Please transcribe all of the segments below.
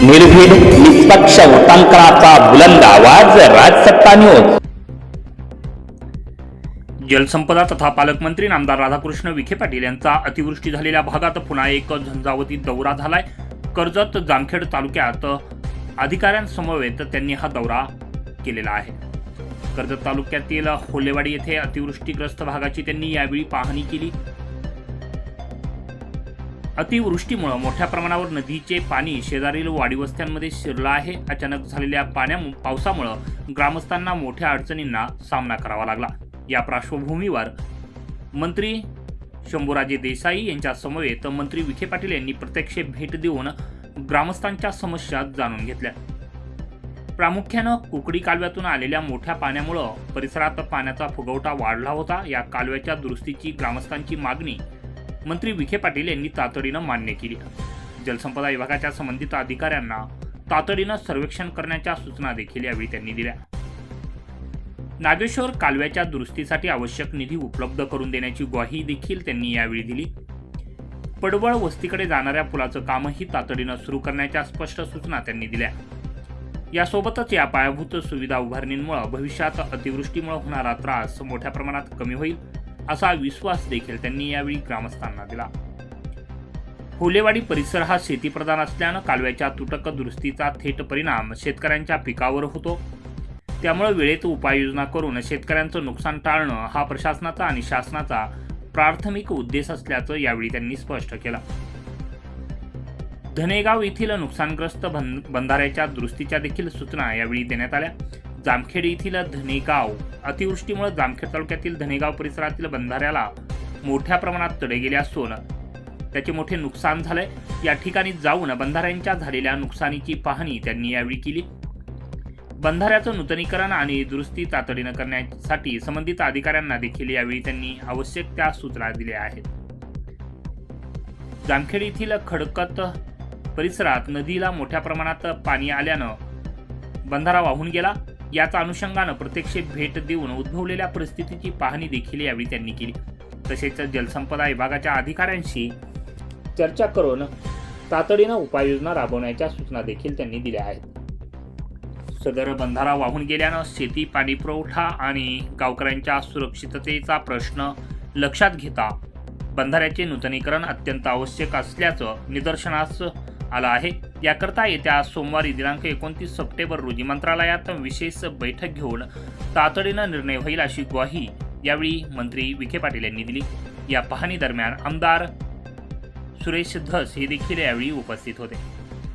निर्भीड निष्पक्ष उटांकनाचा बुलंद आवाज राजसत्ता न्यूज जलसंपदा तथा पालकमंत्री नामदार राधाकृष्ण विखे पाटील यांचा अतिवृष्टी झालेल्या भागात पुन्हा एक झंझावती दौरा झालाय. कर्जत जामखेड तालुक्यात अधिकाऱ्यांसमवेत त्यांनी हा दौरा केलेला आहे. कर्जत तालुक्यातील होलेवाडी येथे अतिवृष्टीग्रस्त भागाची त्यांनी यावेळी पाहणी केली. अतिवृष्टीमुळं मोठ्या प्रमाणावर नदीचे पाणी शेजारील वाडीवस्त्यांमध्ये शिरलं आहे. अचानक झालेल्या पाण्या पावसामुळं ग्रामस्थांना मोठ्या अडचणींना सामना करावा लागला. या पार्श्वभूमीवर मंत्री शंभूराजे देसाई यांच्या समवेत मंत्री विखे पाटील यांनी प्रत्यक्ष भेट देऊन ग्रामस्थांच्या समस्या जाणून घेतल्या. प्रामुख्यानं कुकडी कालव्यातून आलेल्या मोठ्या पाण्यामुळं परिसरात पाण्याचा फुगवटा वाढला होता. या कालव्याच्या दुरुस्तीची ग्रामस्थांची मागणी मंत्री विखे पाटील यांनी तातडीनं मान्य केली. जलसंपदा विभागाच्या संबंधित अधिकाऱ्यांना तातडीनं सर्वेक्षण करण्याच्या सूचना देखील यावेळी त्यांनी दिल्या. नागेश्वर कालव्याच्या दुरुस्तीसाठी आवश्यक निधी उपलब्ध करून देण्याची ग्वाही देखील त्यांनी यावेळी दिली. पडवळ वस्तीकडे जाणाऱ्या पुलाचं कामही तातडीनं सुरू करण्याच्या स्पष्ट सूचना त्यांनी दिल्या. यासोबतच या पायाभूत सुविधा उभारणींमुळे भविष्यात अतिवृष्टीमुळे होणारा त्रास मोठ्या प्रमाणात कमी होईल. असा विश्वास देखील त्यांनी यावेळी ग्रामस्थांना दिला. होलेवाडी परिसर हा शेतीप्रधान असल्यानं कालव्याच्या तुटक दुरुस्तीचा थेट परिणाम शेतकऱ्यांच्या पिकावर होतो. त्यामुळे वेळेत उपाययोजना करून शेतकऱ्यांचं नुकसान टाळणं हा प्रशासनाचा आणि शासनाचा प्राथमिक उद्देश असल्याचं यावेळी त्यांनी स्पष्ट केलं. धनेगाव येथील नुकसानग्रस्त बंधाऱ्याच्या दुरुस्तीच्या देखील सूचना यावेळी देण्यात आल्या. जामखेड येथील धनेगाव. अतिवृष्टीमुळे जामखेड तालुक्यातील धनेगाव परिसरातील बंधाऱ्याला मोठ्या प्रमाणात तडे गेले असून त्याचे मोठे नुकसान झालंय. या ठिकाणी जाऊन बंधाऱ्यांच्या झालेल्या नुकसानीची पाहणी त्यांनी यावेळी केली. बंधाऱ्याचं नूतनीकरण आणि दुरुस्ती तातडीनं करण्यासाठी संबंधित अधिकाऱ्यांना देखील यावेळी त्यांनी आवश्यक त्या सूचना दिल्या आहेत. जामखेड येथील खडकत परिसरात नदीला मोठ्या प्रमाणात पाणी आल्यानं बंधारा वाहून गेला. याचा अनुषंगानं प्रत्यक्ष भेट देऊन उद्भवलेल्या परिस्थितीची पाहणी देखील यावेळी त्यांनी केली. तसेच जलसंपदा विभागाच्या अधिकाऱ्यांशी चर्चा करून तातडीनं उपाययोजना राबवण्याच्या सूचना देखील त्यांनी दिल्या आहेत. सदर बंधारा वाहून गेल्यानं शेती पाणीपुरवठा आणि गावकऱ्यांच्या सुरक्षिततेचा प्रश्न लक्षात घेता बंधाऱ्याचे नूतनीकरण अत्यंत आवश्यक असल्याचं निदर्शनास आलं आहे. याकरता येत्या सोमवारी दिनांक एकोणतीस सप्टेंबर रोजी मंत्रालयात विशेष बैठक घेऊन तातडीनं निर्णय होईल अशी ग्वाही यावेळी मंत्री विखे पाटील यांनी दिली. या पाहणी दरम्यान आमदार सुरेश धस हे देखील यावेळी उपस्थित होते.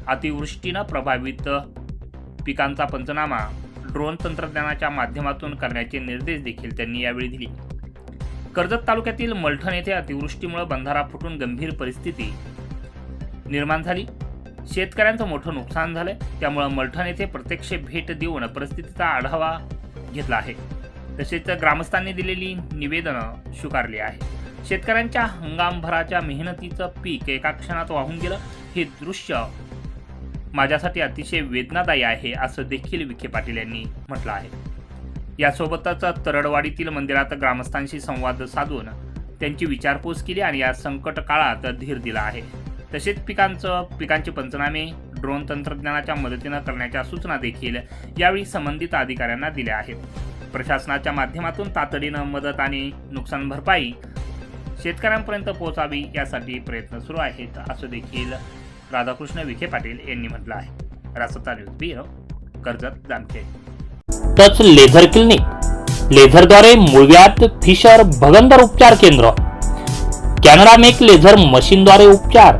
अतिवृष्टीनं प्रभावित पिकांचा पंचनामा ड्रोन तंत्रज्ञानाच्या माध्यमातून करण्याचे निर्देश देखील त्यांनी यावेळी दिले. कर्जत तालुक्यातील मलठण येथे अतिवृष्टीमुळे बंधारा फुटून गंभीर परिस्थिती निर्माण झाली. शेतकऱ्यांचं मोठं नुकसान झालंय. त्यामुळे मलठण येथे प्रत्यक्ष भेट देऊन परिस्थितीचा आढावा घेतला आहे. तसेच ग्रामस्थांनी दिलेली निवेदनं स्वीकारली आहे शेतकऱ्यांच्या हंगामभराच्या मेहनतीचं पीक एका क्षणात वाहून गेलं. हे दृश्य माझ्यासाठी अतिशय वेदनादायी आहे असं देखील विखे पाटील यांनी म्हटलं आहे. यासोबतच तरडवाडीतील मंदिरात ग्रामस्थांशी संवाद साधून त्यांची विचारपूस केली आणि या संकट काळात धीर दिला आहे. तसेच पिकांचं पिकांचे पंचनामे ड्रोन तंत्रज्ञानाच्या मदतीनं करण्याच्या सूचना देखील यावेळी संबंधित अधिकाऱ्यांना दिल्या आहेत. प्रशासनाच्या माध्यमातून तातडीनं मदत आणि नुकसान भरपाई शेतकऱ्यांपर्यंत पोहोचावी यासाठी प्रयत्न सुरू आहेत असं देखील राधाकृष्ण विखे पाटील यांनी म्हटलं आहे. Rasta news bureau Karjat Jamkhed. Touch laser clinic. लेझरद्वारे मुळव्यात फिशर भगंदर उपचार केंद्र. कॅनडा मेक लेझर मशीनद्वारे उपचार.